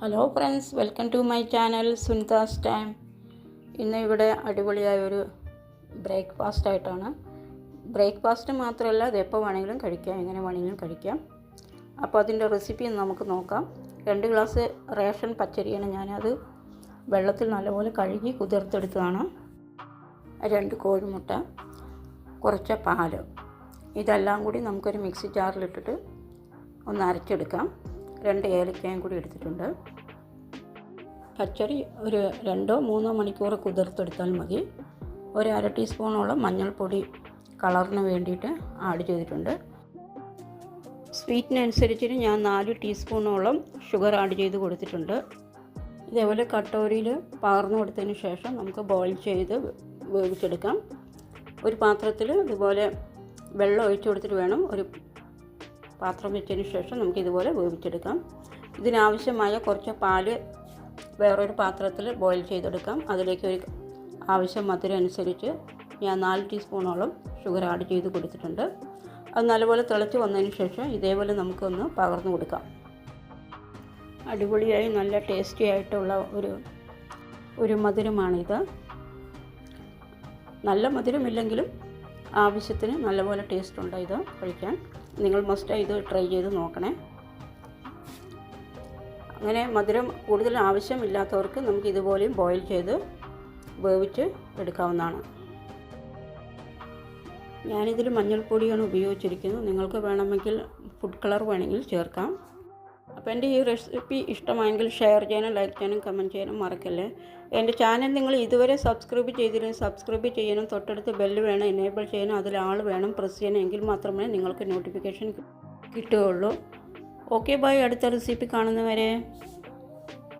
Hello friends welcome to my channel Sunitha's time ഇന്ന് ഇവിടെ അടിപൊളിയായ ഒരു ബ്രേക്ക്ഫാസ്റ്റ് ആയിട്ടാണ്. ബ്രേക്ക്ഫാസ്റ്റ് മാത്രമല്ല അത് എപ്പോൾ വേണമെങ്കിലും കഴിക്കാം എങ്ങനെ വേണമെങ്കിലും കഴിക്കാം. അപ്പോൾ അതിന്റെ റെസിപ്പി നമുക്ക് നോക്കാം. രണ്ട് ഗ്ലാസ് റേഷൻ പച്ചരിയാണ് ഞാനത് വെള്ളത്തിൽ നല്ലപോലെ കഴുകി കുതിർത്തെടുത്തതാണ്. രണ്ട് കോഴിമുട്ട കുറച്ച് പാൽ ഇതെല്ലാം കൂടി നമുക്കൊരു മിക്സി ജാറിലിട്ടിട്ട് ഒന്ന് അരച്ചെടുക്കാം. രണ്ട് ഏലക്കയും കൂടി എടുത്തിട്ടുണ്ട്. പച്ചടി ഒരു രണ്ടോ മൂന്നോ മണിക്കൂർ കുതിർത്തെടുത്താൽ മതി. ഒരു അര ടീസ്പൂണോളം മഞ്ഞൾപ്പൊടി കളറിന് വേണ്ടിയിട്ട് ആഡ് ചെയ്തിട്ടുണ്ട്. സ്വീറ്റിനനുസരിച്ചിട്ട് ഞാൻ നാല് ടീസ്പൂണോളം ഷുഗർ ആഡ് ചെയ്ത് കൊടുത്തിട്ടുണ്ട്. ഇതേപോലെ കട്ടോരിയിൽ പകർന്നു കൊടുത്തതിന് ശേഷം നമുക്ക് ബോയിൽ ചെയ്ത് വേവിച്ചെടുക്കാം. ഒരു പാത്രത്തിൽ ഇതുപോലെ വെള്ളം ഒഴിച്ചു കൊടുത്തിട്ട് വേണം ഒരു പാത്രം വെച്ചതിന് ശേഷം നമുക്ക് ഇതുപോലെ വേവിച്ചെടുക്കാം. ഇതിനാവശ്യമായ കുറച്ച് പാൽ വേറൊരു പാത്രത്തിൽ ബോയിൽ ചെയ്തെടുക്കാം. അതിലേക്ക് ഒരു ആവശ്യം മധുരം അനുസരിച്ച് ഞാൻ നാല് ടീസ്പൂണോളം ഷുഗർ ആഡ് ചെയ്ത് കൊടുത്തിട്ടുണ്ട്. അത് നല്ലപോലെ തിളച്ച് വന്നതിന് ശേഷം ഇതേപോലെ നമുക്കൊന്ന് പകർന്നു കൊടുക്കാം. അടിപൊളിയായി നല്ല ടേസ്റ്റി ആയിട്ടുള്ള ഒരു ഒരു മധുരമാണിത്. നല്ല മധുരമില്ലെങ്കിലും ആവശ്യത്തിന് നല്ലപോലെ ടേസ്റ്റ് ഉണ്ട് ഇത് കഴിക്കാൻ. നിങ്ങൾ മസ്റ്റ് ഇത് ട്രൈ ചെയ്ത് നോക്കണേ. അങ്ങനെ മധുരം കൂടുതൽ ആവശ്യമില്ലാത്തവർക്ക് നമുക്ക് ഇതുപോലെയും ബോയിൽ ചെയ്ത് വേവിച്ച് എടുക്കാവുന്നതാണ്. ഞാനിതിൽ മഞ്ഞൾപ്പൊടിയാണ് ഉപയോഗിച്ചിരിക്കുന്നത്. നിങ്ങൾക്ക് വേണമെങ്കിൽ ഫുഡ് കളർ വേണമെങ്കിൽ ചേർക്കാം. അപ്പോൾ എന്റെ ഈ റെസിപ്പി ഇഷ്ടമായെങ്കിൽ ഷെയർ ചെയ്യാനും ലൈക്ക് ചെയ്യാനും കമന്റ് ചെയ്യാനും മറക്കല്ലേ. എന്റെ ചാനൽ നിങ്ങൾ ഇതുവരെ സബ്സ്ക്രൈബ് ചെയ്തിരുന്നു സബ്സ്ക്രൈബ് ചെയ്യാനും തൊട്ടടുത്ത് ബെല്ല് വേണം എനേബിൾ ചെയ്യാനും അതിൽ ആൾ വേണം പ്രസ് ചെയ്യണം എങ്കിൽ മാത്രമേ നിങ്ങൾക്ക് നോട്ടിഫിക്കേഷൻ കിട്ടുകയുള്ളൂ. ഓക്കെ ബൈ അടുത്ത റെസിപ്പി കാണുന്നവരെ.